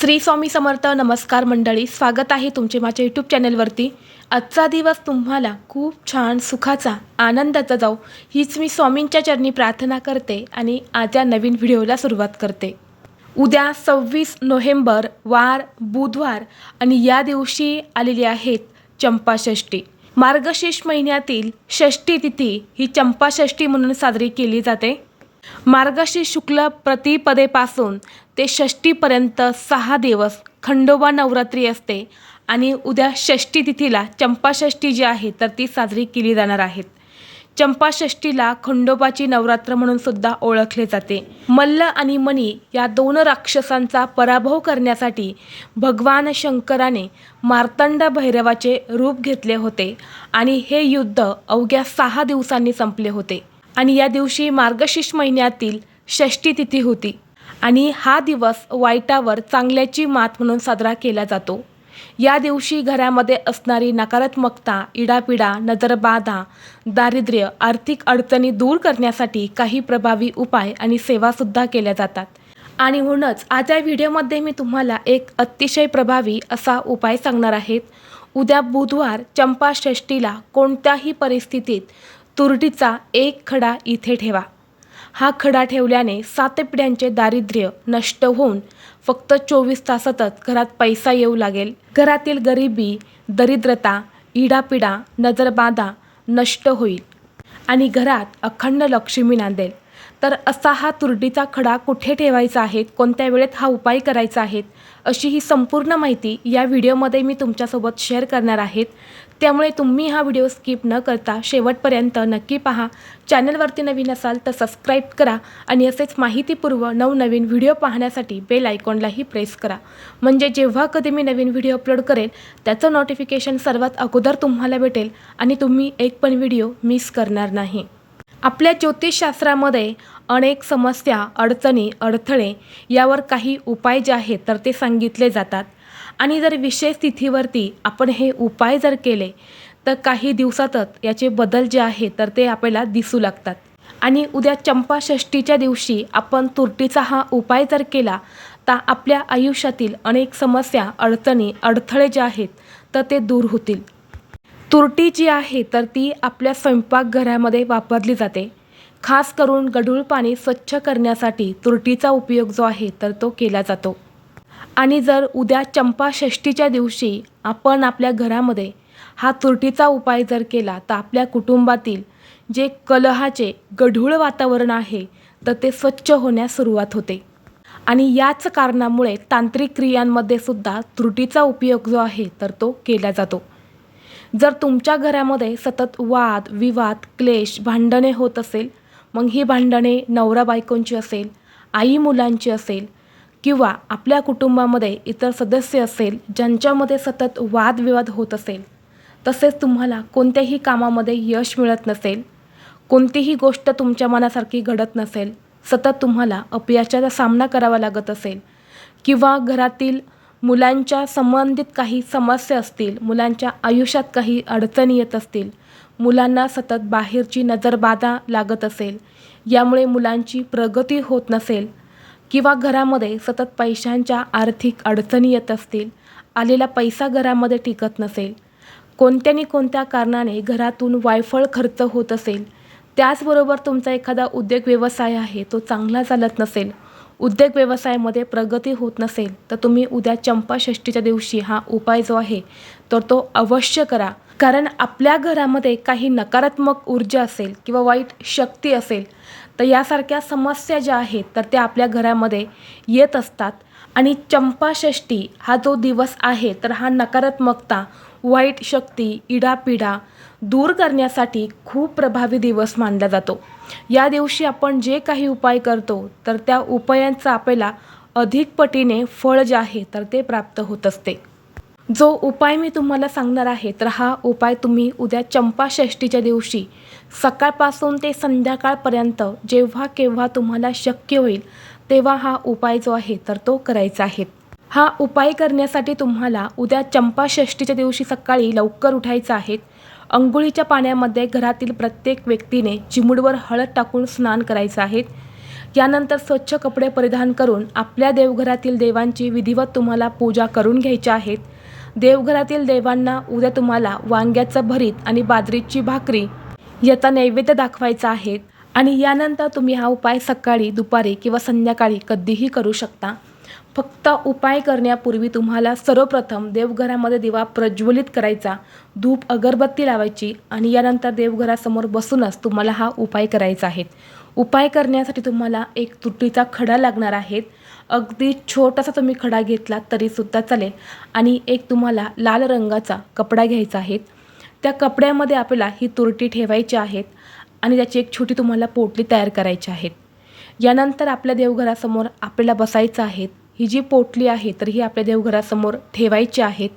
श्री स्वामी समर्थ नमस्कार मंडळी स्वागत आहे तुमचे माझ्या यूट्यूब चॅनलवरती आजचा दिवस तुम्हाला खूप छान सुखाचा आनंदाचा जाऊ हीच मी स्वामींच्या चरणी प्रार्थना करते आणि आज या नवीन व्हिडिओला सुरुवात करते. उद्या सव्वीस नोव्हेंबर वार बुधवार आणि या दिवशी आलेली आहेत चंपाषष्ठी. मार्गशीर्ष महिन्यातील षष्ठी तिथी ही चंपाषष्ठी म्हणून साजरी केली जाते. मार्गशीर्ष शुक्ल प्रतिपदेपासून ते षष्टीपर्यंत सहा दिवस खंडोबा नवरात्री असते आणि उद्या षष्टी तिथीला चंपाषष्ठी जी आहे तर ती साजरी केली जाणार आहेत चंपाषष्ठीला खंडोबाची नवरात्र म्हणून सुद्धा ओळखले जाते. मल्ल आणि मणी या दोन राक्षसांचा पराभव करण्यासाठी भगवान शंकराने मार्तंड भैरवाचे रूप घेतले होते आणि हे युद्ध अवघ्या सहा दिवसांनी संपले होते. आणि या दिवशी मार्गशीर्ष महिन्यातील षष्ठी तिथी होती. आणि हा दिवस वाईटावर चांगल्याची मात म्हणून साजरा केला जातो. या दिवशी घरामध्ये असणारी नकारात्मकता इडापिडा नजरबाधा दारिद्र्य आर्थिक अडचणी दूर करण्यासाठी काही प्रभावी उपाय आणि सेवासुद्धा केल्या जातात. आणि म्हणूनच आज या व्हिडिओमध्ये मी तुम्हाला एक अतिशय प्रभावी असा उपाय सांगणार आहेत. उद्या बुधवार चंपाषष्ठीला कोणत्याही परिस्थितीत तुरटीचा एक खडा इथे ठेवा. हा खडा ठेवल्याने सात पिढ्यांचे दारिद्र्य नष्ट होऊन फक्त चोवीस तासातच घरात पैसा येऊ लागेल. घरातील गरिबी दरिद्रता इडापिडा नजरबाधा नष्ट होईल. आणि घरात अखंड लक्ष्मी नांदेल. तर असा हा तुरडीचा खडा कुठे ठेवायचा आहे कोणत्या वेळेत हा उपाय करायचा आहे अशी ही संपूर्ण माहिती या व्हिडिओमध्ये मी तुमच्यासोबत शेअर करणार आहेत त्यामुळे तुम्ही हा व्हिडिओ स्किप न करता शेवटपर्यंत नक्की पहा. चॅनलवरती नवीन असाल तर सबस्क्राईब करा आणि असेच माहितीपूर्व नवनवीन व्हिडिओ पाहण्यासाठी बेल आयकॉनलाही प्रेस करा. म्हणजे जेव्हा कधी मी नवीन व्हिडिओ अपलोड करेल त्याचं नोटिफिकेशन सर्वात अगोदर तुम्हाला भेटेल आणि तुम्ही एक पण व्हिडिओ मिस करणार नाही. आपल्या ज्योतिषशास्त्रामध्ये अनेक समस्या अडचणी अडथळे यावर काही उपाय जे आहेत तर ते सांगितले जातात. आणि जर विशेष तिथीवरती आपण हे उपाय जर केले तर काही दिवसातच याचे बदल जे आहे तर ते आपल्याला दिसू लागतात. आणि उद्या चंपाषष्ठीच्या दिवशी आपण तुरटीचा हा उपाय जर केला तर आपल्या आयुष्यातील अनेक समस्या अडचणी अडथळे जे आहेत तर ते दूर होतील. तुरटी जी आहे तर ती आपल्या स्वयंपाकघरामध्ये वापरली जाते. खास करून गढूळ पाणी स्वच्छ करण्यासाठी तुरटीचा उपयोग जो आहे तर तो केला जातो. आणि जर उद्या चंपाषष्ठीच्या दिवशी आपण आपल्या घरामध्ये हा तुरटीचा उपाय जर केला तर आपल्या कुटुंबातील जे कलहाचे गढूळ वातावरण आहे तर ते स्वच्छ होण्यास सुरुवात होते. आणि याच कारणामुळे तांत्रिक क्रियांमध्ये सुद्धा त्रुटीचा उपयोग जो आहे तर तो केला जातो. जर तुमच्या घरामध्ये सतत वाद विवाद क्लेश भांडणे होत असेल मग ही भांडणे नवरा बायकोंची असेल आई मुलांची असेल किंवा आपल्या कुटुंबामध्ये इतर सदस्य असेल ज्यांच्यामध्ये सतत वादविवाद होत असेल तसेच तुम्हाला कोणत्याही कामामध्ये यश मिळत नसेल कोणतीही गोष्ट तुमच्या मनासारखी घडत नसेल सतत तुम्हाला अपयशाचा सामना करावा लागत असेल किंवा घरातील मुलांच्या संबंधित काही समस्या असतील मुलांच्या आयुष्यात काही अडचणी येत असतील मुलांना सतत बाहेरची नजरबाधा लागत असेल यामुळे मुलांची प्रगती होत नसेल किंवा घरामध्ये सतत पैशांच्या आर्थिक अडचणी येत असतील आलेला पैसा घरामध्ये टिकत नसेल कोणत्यानी कोणत्या कारणाने घरातून वायफळ खर्च होत असेल त्याचबरोबर तुमचा एखादा उद्योग व्यवसाय आहे तो चांगला चालत नसेल उद्योग व्यवसायामध्ये प्रगती होत नसेल तर तुम्ही उद्या चंपाषष्ठीच्या दिवशी हा उपाय जो आहे तर तो अवश्य करा. कारण आपल्या घरामध्ये काही नकारात्मक ऊर्जा असेल किंवा वाईट शक्ती असेल तर यासारख्या समस्या ज्या आहेत तर त्या आपल्या घरामध्ये येत असतात. आणि चंपाषष्टी हा जो दिवस आहे तर हा नकारात्मकता वाईट शक्ती इडापिडा दूर करण्यासाठी खूप प्रभावी दिवस मानला जातो. या दिवशी आपण जे काही उपाय करतो तर त्या उपायांचा आपल्याला अधिक पटीने फळ जे आहे तर ते प्राप्त होत असते. जो उपाय मी तुम्हाला सांगणार आहे तर हा उपाय तुम्ही उद्या चंपाषष्ठीच्या दिवशी सकाळपासून ते संध्याकाळपर्यंत जेव्हा केव्हा तुम्हाला शक्य होईल तेव्हा हा उपाय जो आहे तर तो करायचा आहे. हा उपाय करण्यासाठी तुम्हाला उद्या चंपाषष्ठीच्या दिवशी सकाळी लवकर उठायचं आहे. अंघोळीच्या पाण्यामध्ये घरातील प्रत्येक व्यक्तीने चिमुडवर हळद टाकून स्नान करायचं आहे. यानंतर स्वच्छ कपडे परिधान करून आपल्या देवघरातील देवांची विधिवत तुम्हाला पूजा करून घ्यायची आहेत. देवघरातील देवांना उद्या तुम्हाला वांग्याचं भरीत आणि बाजरीची भाकरी याचा नैवेद्य दाखवायचा आहे. आणि यानंतर तुम्ही हा उपाय सकाळी दुपारी किंवा संध्याकाळी कधीही करू शकता. फक्त उपाय करण्यापूर्वी तुम्हाला सर्वप्रथम देवघरामध्ये दिवा प्रज्वलित करायचा धूप अगरबत्ती लावायची आणि यानंतर देवघरासमोर बसूनच तुम्हाला हा उपाय करायचा आहे. उपाय करण्यासाठी तुम्हाला एक तुटीचा खडा लागणार आहे अगदी छोटासा तुम्ही खडा घेतला तरीसुद्धा चालेल. आणि एक तुम्हाला लाल रंगाचा कपडा घ्यायचा आहे. त्या कपड्यामध्ये आपल्याला ही तुरटी ठेवायची आहेत आणि त्याची एक छोटी तुम्हाला पोटली तयार करायची आहेत यानंतर आपल्या देवघरासमोर आपल्याला बसायचं आहेत ही जी पोटली आहे तर ही आपल्या देवघरासमोर ठेवायची आहेत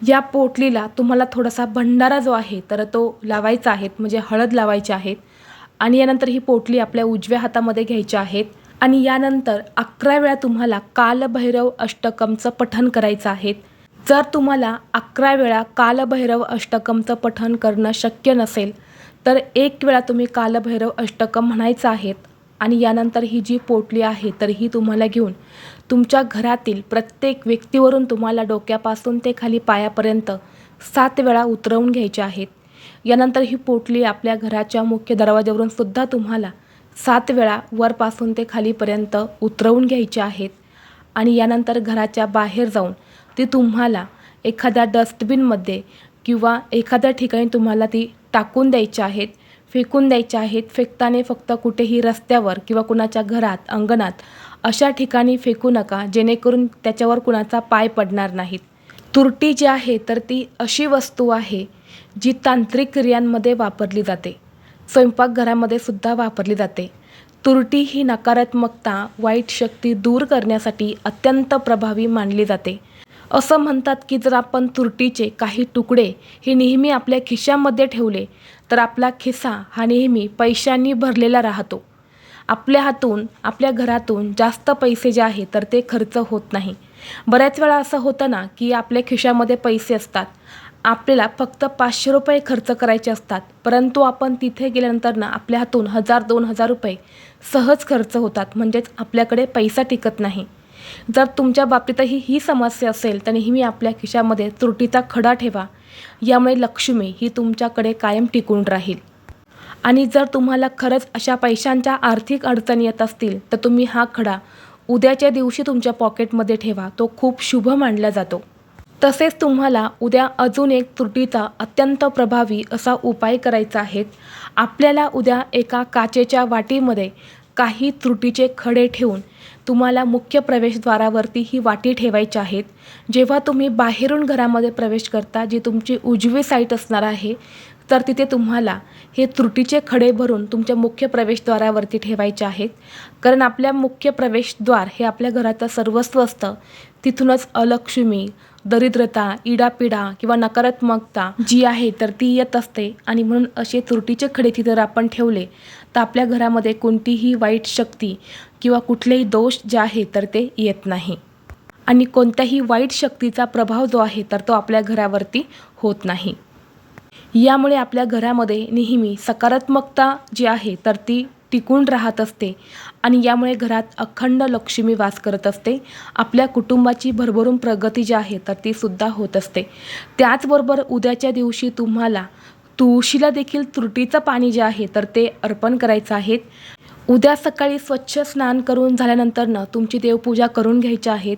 या पोटलीला तुम्हाला थोडासा भंडारा जो आहे तर तो लावायचा आहे. म्हणजे हळद लावायची आहेत आणि यानंतर ही पोटली आपल्या उजव्या हातामध्ये घ्यायच्या आहेत. आणि यानंतर अकरा वेळा तुम्हाला कालभैरव अष्टकमचं पठण करायचं आहे. जर तुम्हाला अकरा वेळा कालभैरव अष्टकमचं पठण करणं शक्य नसेल तर एक वेळा तुम्ही कालभैरव अष्टकम म्हणायचं आहेत आणि यानंतर ही जी पोटली आहे तर ही तुम्हाला घेऊन तुमच्या घरातील प्रत्येक व्यक्तीवरून तुम्हाला डोक्यापासून ते खाली पायापर्यंत सात वेळा उतरवून घ्यायचे आहेत. यानंतर ही पोटली आपल्या घराच्या मुख्य दरवाज्यावरून सुद्धा तुम्हाला सात वेळा वरपासून ते खालीपर्यंत उतरवून घ्यायच्या आहेत. आणि यानंतर घराच्या बाहेर जाऊन ती तुम्हाला एखाद्या डस्टबिनमध्ये किंवा एखाद्या ठिकाणी तुम्हाला ती टाकून द्यायच्या आहेत फेकून द्यायच्या आहेत. फेकताना फक्त कुठेही रस्त्यावर किंवा कुणाच्या घरात अंगणात अशा ठिकाणी फेकू नका जेणेकरून त्याच्यावर कुणाचा पाय पडणार नाहीत. तुरटी जी आहे तर ती अशी वस्तू आहे जी तांत्रिक क्रियांमध्ये वापरली जाते. स्वयंपाकघरामध्ये सुद्धा वापरली जाते. तुरटी ही नकारात्मकता वाईट शक्ती दूर करण्यासाठी अत्यंत प्रभावी मानली जाते. असं म्हणतात की जर आपण तुरटीचे काही तुकडे हे नेहमी आपल्या खिशामध्ये ठेवले तर आपला खिसा हा नेहमी पैशांनी भरलेला राहतो. आपल्या हातून आपल्या घरातून जास्त पैसे जे आहे तर ते खर्च होत नाही. बऱ्याच वेळा असं होतं ना की आपल्या खिशामध्ये पैसे असतात. आपल्याला फक्त पाचशे रुपये खर्च करायचे असतात. परंतु आपण तिथे गेल्यानंतर ना आपल्या हातून हजार दोन हजार रुपये सहज खर्च होतात. म्हणजेच आपल्याकडे पैसा टिकत नाही. जर तुमच्या बाबतीतही ही समस्या असेल तर नेहमी आपल्या खिशामध्ये त्रुटीचा खडा ठेवा. यामुळे लक्ष्मी ही तुमच्याकडे कायम टिकून राहील. आणि जर तुम्हाला खरंच अशा पैशांच्या आर्थिक अडचणी येत असतील तर तुम्ही हा खडा उद्याच्या दिवशी तुमच्या पॉकेटमध्ये ठेवा. तो खूप शुभ मानला जातो. तसेच तुम्हाला उद्या अजून एक त्रुटीचा अत्यंत प्रभावी असा उपाय करायचा आहे. आपल्याला उद्या एका काचेच्या वाटीमध्ये काही त्रुटीचे खडे ठेवून तुम्हाला मुख्य प्रवेशद्वारावरती ही वाटी ठेवायची आहेत. जेव्हा तुम्ही बाहेरून घरामध्ये प्रवेश करता जी तुमची उजवी साईट असणार आहे तर तिथे तुम्हाला हे त्रुटीचे खडे भरून तुमच्या मुख्य प्रवेशद्वारावरती ठेवायचे आहेत. कारण आपल्या मुख्य प्रवेशद्वार हे आपल्या घराचं सर्वस्व असतं. तिथूनच अलक्ष्मी दरिद्रता इडापिडा किंवा नकारात्मकता जी आहे तर ती येत असते. आणि म्हणून असे त्रुटीचे खडे जर आपण ठेवले तर आपल्या घरामध्ये कोणतीही वाईट शक्ती किंवा कुठलेही दोष जे आहे तर ते येत नाही. आणि कोणत्याही वाईट शक्तीचा प्रभाव जो आहे तर तो आपल्या घरावरती होत नाही. यामुळे आपल्या घरामध्ये नेहमी सकारात्मकता जी आहे तर ती टिकून राहत असते आणि यामुळे घरात अखंड लक्ष्मी वास करत असते. आपल्या कुटुंबाची भरभरून प्रगती जी आहे तर ती सुद्धा होत असते. त्याचबरोबर उद्याच्या दिवशी तुम्हाला तुळशीला देखील त्रुटीचं पाणी जे आहे तर ते अर्पण करायचं आहे. उद्या सकाळी स्वच्छ स्नान करून झाल्यानंतरनं तुमची देवपूजा करून घ्यायची आहेत.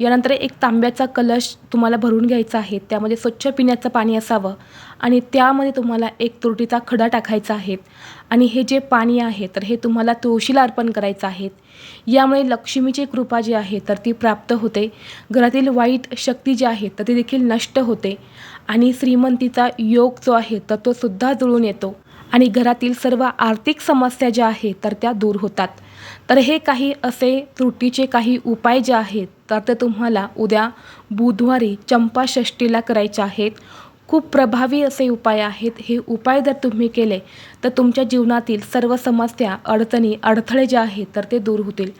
यानंतर एक तांब्याचा कलश तुम्हाला भरून घ्यायचा आहे. त्यामध्ये स्वच्छ पिण्याचं पाणी असावं आणि त्यामध्ये तुम्हाला एक तुरटीचा खडा टाकायचा आहे. आणि हे जे पाणी आहे तर हे तुम्हाला तुळशीला अर्पण करायचं आहे. यामुळे लक्ष्मीची कृपा जी आहे तर ती प्राप्त होते. घरातील वाईट शक्ती जी आहे तर ती देखील नष्ट होते. आणि श्रीमंतीचा योग जो आहे तर तो सुद्धा जुळून येतो. आणि घरातील सर्व आर्थिक समस्या ज्या आहेत तर त्या दूर होतात. तर हे काही असे त्रुटीचे काही उपाय जे आहेत तर ते तुम्हाला उद्या बुधवारी चंपाषष्टीला करायचे आहेत. खूप प्रभावी असे उपाय आहेत. हे उपाय जर तुम्ही केले तर तुमच्या जीवनातील सर्व समस्या अडचणी अडथळे जे आहेत तर ते दूर होतील.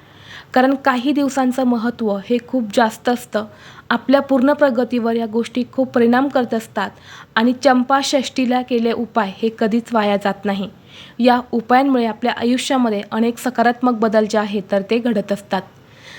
कारण काही दिवसांचं महत्त्व हे खूप जास्त असतं. आपल्या पूर्ण प्रगतीवर या गोष्टी खूप परिणाम करत असतात आणि चंपाषष्टीला केले उपाय हे कधीच वाया जात नाही. या उपायांमुळे आपल्या आयुष्यामध्ये अनेक सकारात्मक बदल जे आहेत तर ते घडत असतात.